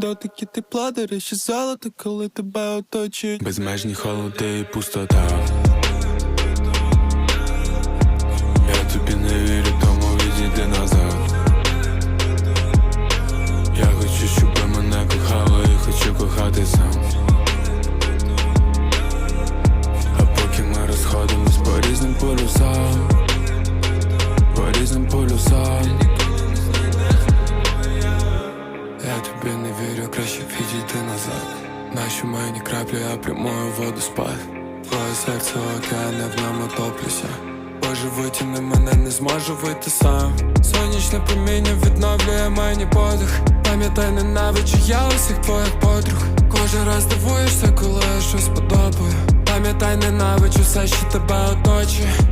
Дотики тепла, до речі, золото, коли тебе оточують Безмежні холоди і пустота. Тобі не вірю, краще відійди назад. Нащо мені краплю, я прямую воду спад. Твоє серце океан, я в ньому топлюся. Боже, витягни мене, не зможу вийти сам. Сонячне проміння відновлює мені подих. Пам'ятай, ненавиджу я усіх твоїх подруг. Кожен раз дивуєшся, коли я щось подобаю. Пам'ятай, ненавиджу все, що тебе оточує.